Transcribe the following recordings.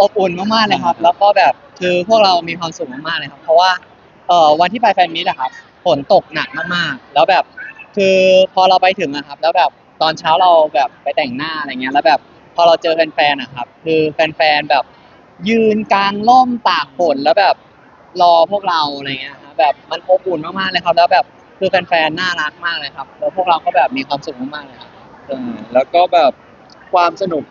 อบอุ่นมากๆเลยครับ แล้วก็แบบคือพวกเรามีความสุขมากๆเลยครับ เพราะว่าเอ่อวันที่ไปแฟนมิตอะครับฝนตกหนักมากๆ แล้วแบบคือพอเราไปถึงอะครับ แล้วแบบตอนเช้าเราแบบไปแต่งหน้าอะไรเงี้ย แล้วแบบพอเราเจอแฟนๆอะครับ คือแฟนๆแบบยืนกลางร่มตากฝนแล้วแบบรอพวกเราอะไรเงี้ยครับแบบมันอบอุ่นมากๆเลยครับ แล้วแบบคือแฟนๆน่ารักมากเลยครับ แล้วพวกเราก็แบบมีความสุขมากๆเลยครับ เออแล้วก็แบบความสนุก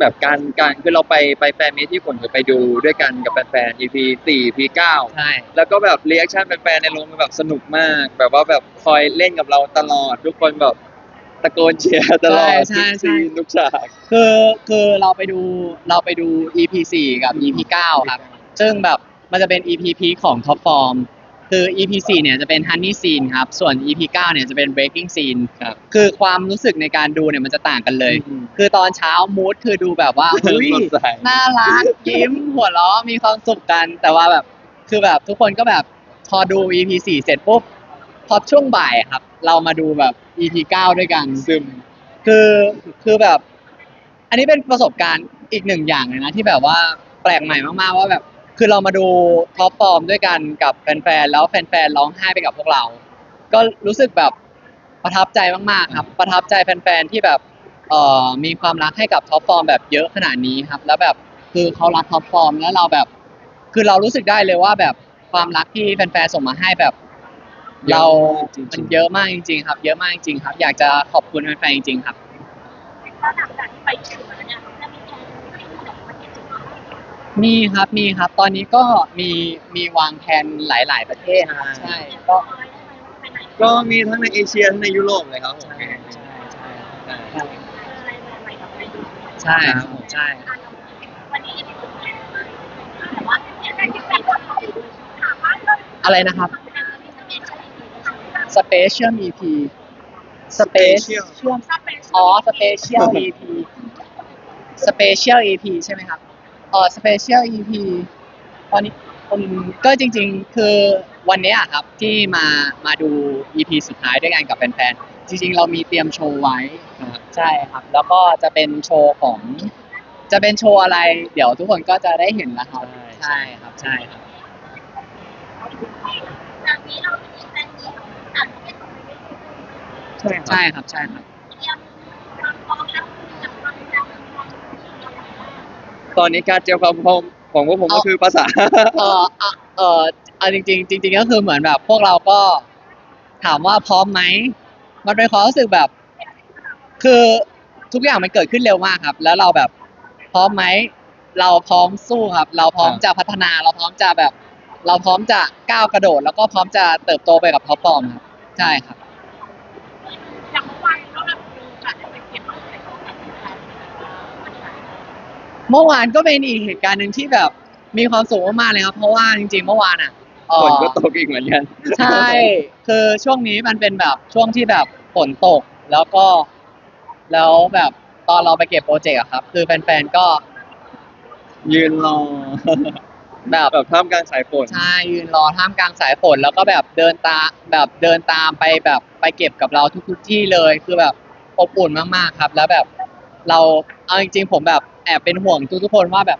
แบบการการคือเราไปไปแฟนมีตที่ผมจะไปดูด้วยกันกับแฟนๆ EP สี่ EP เก้าใช่ แล้วก็แบบรีแอคชั่นแฟนๆในโรงมันแบบสนุกมาก แบบว่าแบบคอยเล่นกับเราตลอด ทุกคนแบบตะโกนเชียร์ตลอดใช่ทุกใช่ ซีนทุกฉาก คือคือเราไปดูเราไปดู EP 4 กับ EP 9 ครับ ซึ่งแบบมันจะเป็น EP พีคของ Top Form คือ EP 4เนี่ยจะเป็น Honey Scene ครับ ส่วน EP 9เนี่ยจะเป็น Breaking Scene ครับ คือความรู้สึกในการดูเนี่ยมันจะต่างกันเลย อืมคือตอนเช้ามูดคือดูแบบว่าอุ้ยสดใส น่ารัก ยิ้ม หัวเราะมีความสุขกัน แต่ว่าแบบ คือแบบทุกคนก็แบบพอดู EP 4เสร็จปุ๊บ พอช่วงบ่ายครับ เรามาดูแบบ EP 9ด้วยกัน ซึม คือคือแบบ อันนี้เป็นประสบการณ์อีกหนึ่งอย่างเลยนะ ที่แบบว่าแปลกใหม่มากๆว่าแบบ คือเรามาดูท็อปฟอร์มด้วยกันกับแฟนๆแล้วแฟนๆร้องไห้ไปกับพวกเรา ก็รู้สึกแบบประทับใจมากๆครับ ประทับใจแฟนๆที่แบบเอ่อมีความรักให้กับท็อปฟอร์มแบบเยอะขนาดนี้ครับ แล้วแบบคือเขารักท็อปฟอร์มแล้วเราแบบ คือเรารู้สึกได้เลยว่าแบบความรักที่แฟนๆส่งมาให้แบบ เรา จริงๆ มันเยอะมากจริง ๆ ครับ เยอะมากจริงๆครับ อยากจะขอบคุณแฟนๆจริงๆครับแล้วหลังจากที่ไปถึงแล้วเนี่ยจะมีแผนที่จะมาเก็บจุด มีครับมีครับ ตอนนี้ก็มีมีวางแผนหลาย ๆ ประเทศครับใช่ใช่ก็ไปไหนก็มีทั้งในเอเชียทั้งในยุโรปเลยครับผมใช่ใช่ใช่ใช่อะไรใหม่ๆกับไปดูใช่ครับใช่วันนี้มีคนแต่ว่าแฟนที่แฟนคลับเขาถามว่าเราอะไรนะครับสเปเชียล Special EP Special สเปเชียลอ๋อ Special EP Special EP ใช่ไหมครับ อ๋อ Special EP ตอนนี้อืมก็จริง ๆ คือวันเนี้ยครับที่มามาดู EP สุดท้ายด้วยกันกับแฟนๆจริง ๆ เรามีเตรียมโชว์ไว้ครับใช่ครับ แล้วก็จะเป็นโชว์ของ จะเป็นโชว์อะไร เดี๋ยวทุกคนก็จะได้เห็นแล้วครับใช่ ใช่ครับใช่ครับ จากนี้เราจะมีแฟนที่อ่านเป็นใช่ใช่ครับใช่ครับเตรียมความพร้อมแล้วกับความพร้อม ตอนนี้การเตรียมความพร้อมของพวกผมก็เอาคือภาษา เออเอาเออเอาจริงๆจริง ๆ ก็คือเหมือนแบบ พวกเราก็ถามว่าพร้อมไหม มันเป็นความรู้สึกแบบ คือทุกอย่างมันเกิดขึ้นเร็วมากครับ แล้วเราแบบพร้อมไหม เราพร้อมสู้ครับ เราพร้อมครับจะพัฒนา เราพร้อมจะแบบ เราพร้อมจะก้าวกระโดด แล้วก็พร้อมจะเติบโตไปกับท็อปฟอร์มครับ ใช่ครับ อย่างเมื่อวานก็แบบมีโอกาสได้ไปเก็บอะไรของแฟน เมื่อวานก็เป็นอีกเหตุการณ์หนึ่งที่แบบมีความสุขมากๆเลยครับ เพราะว่าจริงๆเมื่อวานอะเอ่อฝนก็ตกอีกเหมือนกัน ใช่ คือช่วงนี้มันเป็นแบบช่วงที่แบบฝนตกแล้วก็ แล้วแบบตอนเราไปเก็บโปรเจกต์อะครับ คือแฟนๆก็ยืนรอแบบแบบท่ามกลางสายฝน ใช่ยืนรอท่ามกลางสายฝนแล้วก็แบบเดินตามแบบเดินตามไปแบบไปเก็บกับเราทุกๆที่เลย คือแบบอบอุ่นมากๆครับ แล้วแบบเรา เอาจริงๆผมแบบแอบเป็นห่วงทุกๆคนว่าแบบ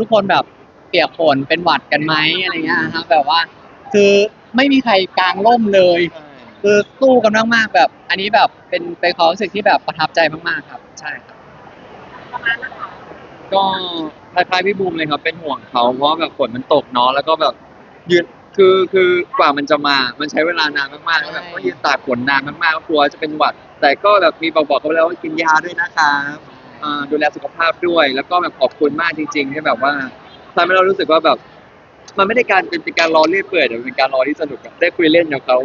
ทุกๆคนแบบเปียกฝนเป็นหวัดกันไหมอะไรเงี้ยครับแบบว่า คือไม่มีใครกางร่มเลย คือสู้กันมากๆแบบ อันนี้แบบเป็นเป็นความรู้สึกที่แบบประทับใจมากๆครับ ใช่ครับประมาณนั้นค่ะก็คล้ายๆพี่บูมเลยครับ เป็นห่วงเขาเพราะแบบฝนมันตกเนาะแล้วก็แบบยืนคือคือกว่ามันจะมา มันใช้เวลานานมากๆแล้วแบบใช่ก็ยืนตากฝนนานมากๆก็กลัวจะเป็นหวัด แต่ก็แบบมีบอกบอกเขาไปแล้วว่ากินยาด้วยนะครับอ่า ดูแลสุขภาพด้วย แล้วก็แบบขอบคุณมากจริง ๆ ที่แบบว่าทำให้เรารู้สึกว่าแบบ มันไม่ได้การเป็นเป็นการรอเรื่อยเปื่อยแต่มันเป็นการรอที่สนุกอะได้คุยเล่นกับเขา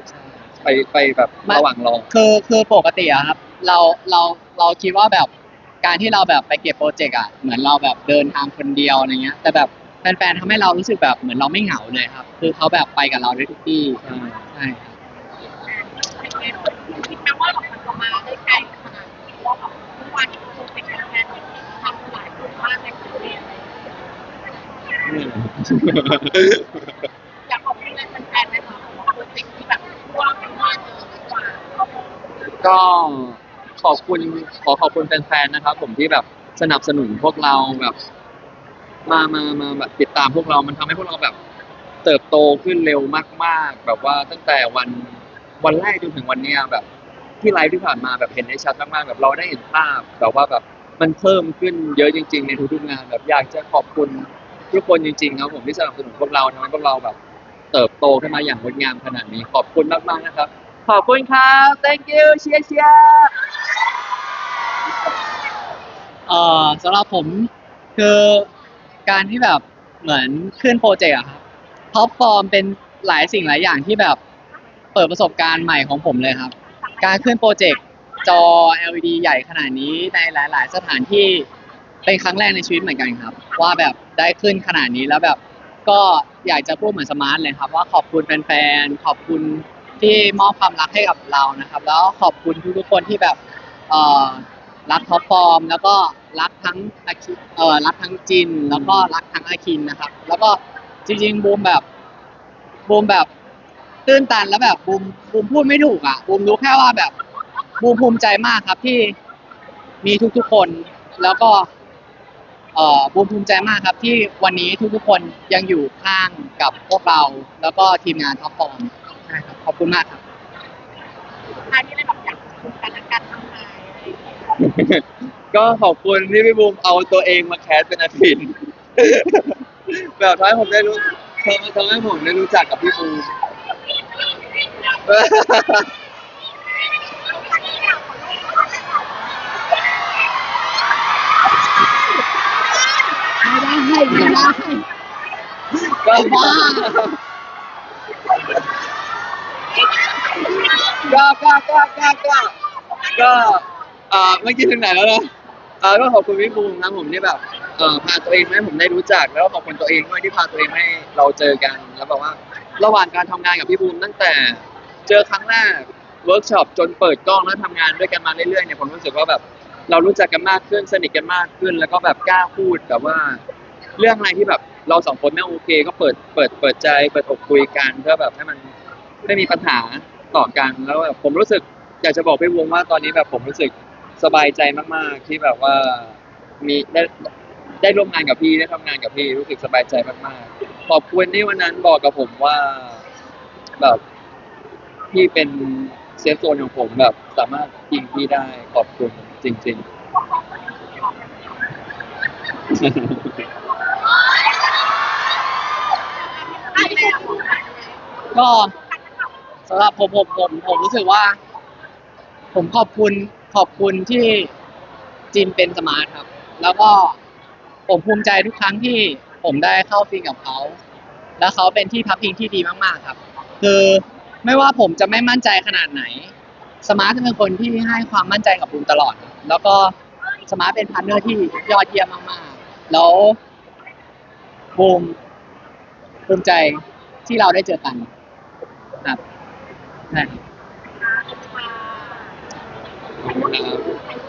ไปไปแบบระหว่างรอ คือคือปกติอะครับเราเราเราคิดว่าแบบการที่เราแบบไปเก็บโปรเจกต์อะเหมือนเราแบบเดินทางคนเดียวอะไรเงี้ย แต่แบบแฟนๆทำให้เรารู้สึกแบบเหมือนเราไม่เหงาเลยครับ คือเขาแบบไปกับเราได้ทุกที่ใช่ครับ คิดไหมว่าแบบมันจะมาได้ไกลขนาดนี้ว่าแบบทุกวันนี้คงเป็นแฟนที่ทำหลายคนมากในประเทศ อยากขอบคุณแฟนๆนะคะโปรเจกต์ที่แบบว่างมากเลยกว่าก็ขอบคุณขอขอบคุณแฟนๆนะครับ ผมที่แบบสนับสนุนพวกเราแบบ มามามาแบบติดตามพวกเรา มันทำให้พวกเราแบบ เติบโตขึ้นเร็วมาก ๆ แบบว่าตั้งแต่วันวันแรกจนถึงวันเนี้ยแบบ ที่ไลฟ์ที่ผ่านมาแบบเห็นได้ชัดมากๆแบบเราได้เห็นภาพแบบว่าแบบมันเพิ่มขึ้นเยอะจริง ๆ ในทุกๆงานแบบอยากจะขอบคุณ ทุกคนจริงๆครับผมที่สนับสนุนพวกเราทำให้พวกเราแบบ เติบโตขึ้นมาอย่างงดงามขนาดนี้ขอบคุณมากๆนะครับ ขอบคุณครับ thank you เชียร์เชียร์เอ่อสำหรับผมคือการที่แบบเหมือนขึ้นโปรเจกต์อะครับท็อปฟอร์มเป็นหลายสิ่งหลายอย่างที่แบบเปิดประสบการณ์ใหม่ของผมเลยครับ การขึ้นโปรเจกต์จอ LED ใหญ่ขนาดนี้ในหลาย ๆ สถานที่เป็นครั้งแรกในชีวิตเหมือนกันครับ ว่าแบบ ได้ขึ้นขนาดนี้แล้วแบบ ก็อยากจะพูดเหมือนสมาร์ทเลยครับ ว่าขอบคุณแฟนๆขอบคุณที่มอบความรักให้กับเรานะครับ แล้วขอบคุณทุกๆคนที่แบบเอ่อรักท็อปฟอร์ม แล้วก็รักทั้งอาคิเอ่อรักทั้งจิน แล้วก็รักทั้งอาคินนะครับ แล้วก็จริงๆบูมแบบบูมแบบตื้นตันแล้วแบบบูมบูมพูดไม่ถูกอะบูมรู้แค่ว่าแบบบูมภูมิใจมากครับที่มีทุกๆคน แล้วก็ บูมภูมิใจมากครับที่วันนี้ทุกๆคนยังอยู่ข้างกับพวกเรา แล้วก็ทีมงานท็อปฟอร์มใช่ครับขอบคุณมากครับท้ายนี้เลยแบบอยากขอบคุณกันและกันทำไมอะไรอย่างเงี้ยก็ขอบคุณที่พี่บูมเอาตัวเองมาแคสเป็นอาทิน แบบทำให้ผมได้รู้ทำทำให้ผมได้รู้จักกับพี่บูม ไม่ได้ไม่ได้ก็บ้าก็ก็ก็ก็ก็ก็อ่าเมื่อกี้ถึงไหนแล้วนะอ่าก็ขอบคุณพี่บูมนะผมที่แบบเอ่อพาตัวเองให้ผมได้รู้จัก แล้วก็ขอบคุณตัวเองด้วยที่พาตัวเองให้เราเจอกัน แล้วบอกว่า ระหว่างการทำงานกับพี่บูมตั้งแต่ เจอครั้งแรกเวิร์กช็อปจนเปิดกล้องแล้วทำงานด้วยกันมาเรื่อยๆเนี่ยผมรู้สึกว่าแบบ เรารู้จักกันมากขึ้นสนิทกันมากขึ้น แล้วก็แบบกล้าพูดแบบว่า เรื่องอะไรที่แบบเราสองคนไม่โอเค ก็เปิดเปิดเปิดใจเปิดอกคุยกันเพื่อแบบให้มันไม่มีปัญหาต่อกันแล้วแบบผมรู้สึกอยากจะบอกพี่วงว่าตอนนี้แบบผมรู้สึกสบายใจมากๆที่แบบว่ามีได้ได้ร่วมงานกับพี่ได้ทำงานกับพี่รู้สึกสบายใจมากๆขอบคุณที่วันนั้นบอกกับผมว่าแบบพี่เป็นเซฟโซนของผมแบบสามารถยิงพี่ได้ขอบคุณจริงได้แล้ว ก็สำหรับผมผมผมผมรู้สึกว่า ผมขอบคุณขอบคุณที่จินเป็นสมาร์ทครับ แล้วก็ผมภูมิใจทุกครั้งที่ผมได้เข้าฟิงกับเขา แล้วเขาเป็นที่พักพิงที่ดีมากๆครับ คือไม่ว่าผมจะไม่มั่นใจขนาดไหน สมาร์ทจะเป็นคนที่ให้ความมั่นใจกับบูมตลอด แล้วก็สมาร์ทเป็นพาร์ทเนอร์ที่ยอดเยี่ยมมากๆ แล้วบูมิภูมิใจที่เราได้เจอกัน ครับใช่ขอบคุณครับ